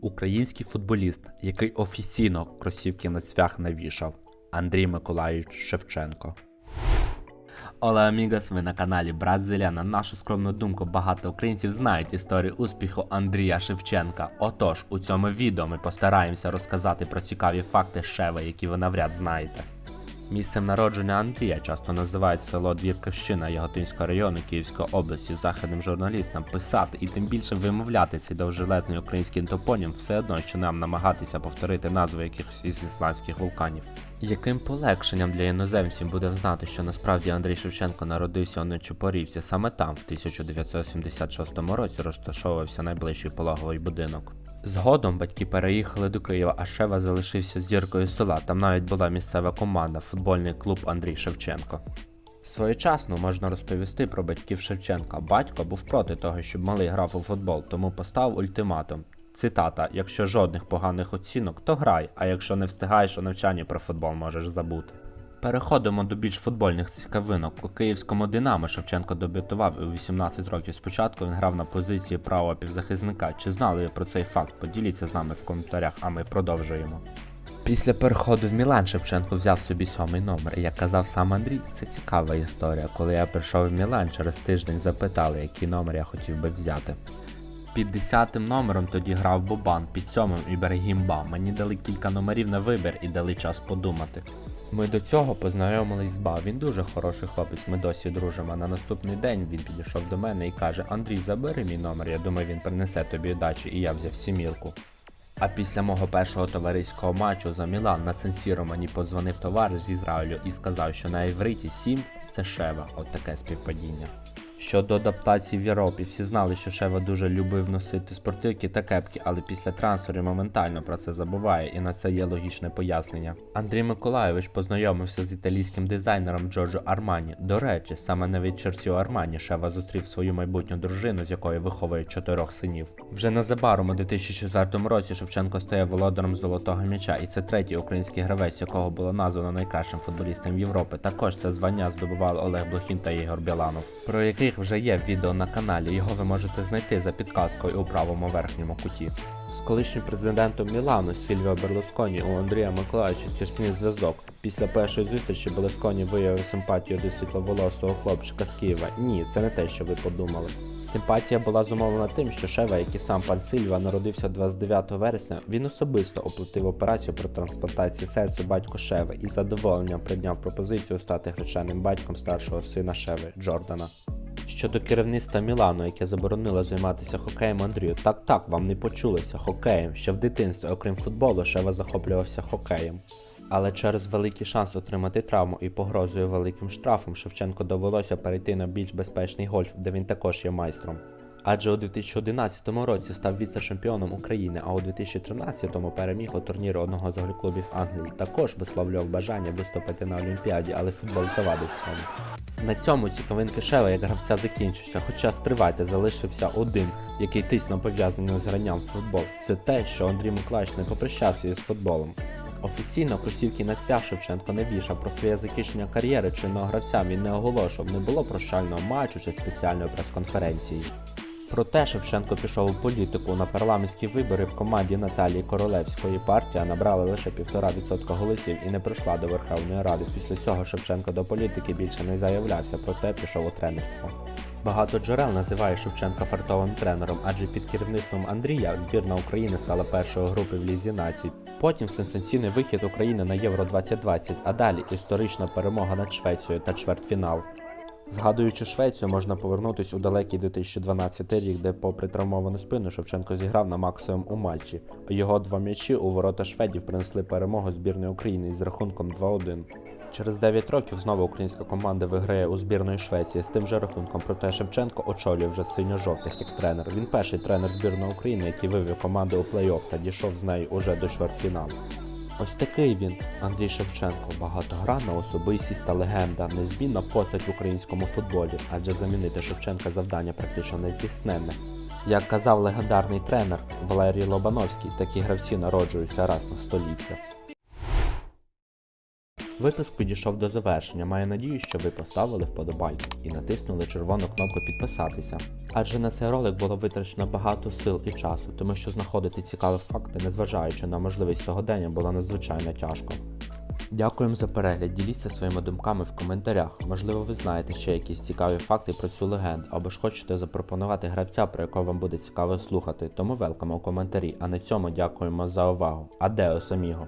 Український футболіст, який офіційно кросівки на цвях навішав. Андрій Миколаївич Шевченко. Оле Амігас, ви на каналі Брат Зеляна. Нашу скромну думку, багато українців знають історію успіху Андрія Шевченка. Отож, у цьому відео ми постараємося розказати про цікаві факти Шева, які ви навряд знаєте. Місцем народження Андрія часто називають село Двірківщина Яготинського району Київської області. Західним журналістам писати і тим більше вимовляти цей довжелезний український топонім все одно, що нам намагатися повторити назву якихось із ісландських вулканів. Яким полегшенням для іноземців буде знати, що насправді Андрій Шевченко народився у Нечопорівці, саме там, в 1976 році, розташовувався найближчий пологовий будинок. Згодом батьки переїхали до Києва, а Шева залишився зіркою села. Там навіть була місцева команда, футбольний клуб Андрій Шевченко. Своєчасно можна розповісти про батьків Шевченка. Батько був проти того, щоб малий грав у футбол, тому поставив ультиматум. Цитата: якщо жодних поганих оцінок, то грай, а якщо не встигаєш у навчанні про футбол, можеш забути. Переходимо до більш футбольних цікавинок. У київському Динамо Шевченко дебютував і у 18 років. Спочатку він грав на позиції правого півзахисника. Чи знали ви про цей факт? Поділіться з нами в коментарях, а ми продовжуємо. Після переходу в Мілан Шевченко взяв собі сьомий номер. Як казав сам Андрій, це цікава історія. Коли я прийшов в Мілан, через тиждень запитали, який номер я хотів би взяти. Під десятим номером тоді грав Бобан, під сьомим Ібрагімба. Мені дали кілька номерів на вибір і дали час подумати. Ми до цього познайомились з Ба. Він дуже хороший хлопець, ми досі дружимо. На наступний день він підійшов до мене і каже: Андрій, забери мій номер. Я думаю, він принесе тобі удачі, і я взяв сімірку. А після мого першого товариського матчу за Мілан на сенсіру мені подзвонив товариш з Ізраїлю і сказав, що на івриті 7 це Шева, от таке співпадіння. Щодо адаптації в Європі, всі знали, що Шева дуже любив носити спортивки та кепки, але після трансферу моментально про це забуває, і на це є логічне пояснення. Андрій Миколайович познайомився з італійським дизайнером Джорджо Армані. До речі, саме на у Армані Шева зустрів свою майбутню дружину, з якої виховує чотирьох синів. Вже незабаром у 2004 році Шевченко стає володарем золотого м'яча, і це третій український гравець, якого було названо найкращим футболістом Європи. Також це звання здобували Олег Блохін та Ігор Біланов, про яких вже є відео на каналі. Його ви можете знайти за підказкою у правому верхньому куті. З колишнім президентом Мілану Сільвіо Берлусконі у Андрія Миколаївича тісний зв'язок. Після першої зустрічі Берлусконі виявив симпатію до світловолосого хлопчика з Києва. Ні, це не те, що ви подумали. Симпатія була зумовлена тим, що Шева, як і сам пан Сильва, народився 29 вересня. Він особисто оплатив операцію про трансплантацію серцю батько Шеви і задоволенням прийняв пропозицію стати хрещеним батьком старшого сина Шеви Джордана. Щодо керівництва Мілану, яке заборонило займатися хокеєм Андрію, так так вам не почулося хокеєм. що в дитинстві, окрім футболу, Шева захоплювався хокеєм. Але через великий шанс отримати травму і погрозою великим штрафом Шевченко довелося перейти на більш безпечний гольф, де він також є майстром. Адже у 2011 році став віце-чемпіоном України, а у 2013-му переміг у турнірі одного з клубів Англії. Також висловлював бажання виступити на Олімпіаді, але футбол завадив цьому. На цьому цікавинки Шева як гравця закінчуються, хоча стривайте залишився один, який тисно пов'язаний з гранням в футбол. Це те, що Андрій Миколаївич не попрощався із футболом. Офіційно кросівки на цвях Шевченко не вішав про своє закінчення кар'єри чинного гравця він не оголошував, не було прощального матчу чи спеціальної прес-конференції. Проте Шевченко пішов у політику на парламентські вибори в команді Наталії Королевської. Партія набрала лише 1,5% голосів і не пройшла до Верховної Ради. Після цього Шевченко до політики більше не заявлявся, проте пішов у тренерство. Багато джерел називає Шевченка фартовим тренером, адже під керівництвом Андрія збірна України стала першою групи в Лізі націй. Потім сенсаційний вихід України на Євро 2020, а далі історична перемога над Швецією та чвертьфінал. Згадуючи Швецію, можна повернутись у далекий 2012 рік, де, попри травмовану спину, Шевченко зіграв на максимум у матчі. Його два м'ячі у ворота шведів принесли перемогу збірної України із рахунком 2-1. Через 9 років знову українська команда виграє у збірної Швеції з тим же рахунком, проте Шевченко очолює вже синьо-жовтих як тренер. Він перший тренер збірної України, який вивів команду у плей-офф та дійшов з нею уже до чвертьфіналу. Ось такий він, Андрій Шевченко, багатогранна особистість та легенда, незмінна постать в українському футболі, адже замінити Шевченка завдання практично нездійсненне. Як казав легендарний тренер Валерій Лобановський, такі гравці народжуються раз на століття. Випуск підійшов до завершення. Маю надію, що ви поставили вподобайку і натиснули червону кнопку підписатися. Адже на цей ролик було витрачено багато сил і часу, тому що знаходити цікаві факти, незважаючи на можливість сьогодення, було надзвичайно тяжко. Дякуємо за перегляд. Діліться своїми думками в коментарях. Можливо, ви знаєте ще якісь цікаві факти про цю легенду, або ж хочете запропонувати гравця, про якого вам буде цікаво слухати. Тому велкам у коментарі. А на цьому дякуємо за увагу. Адео саміго!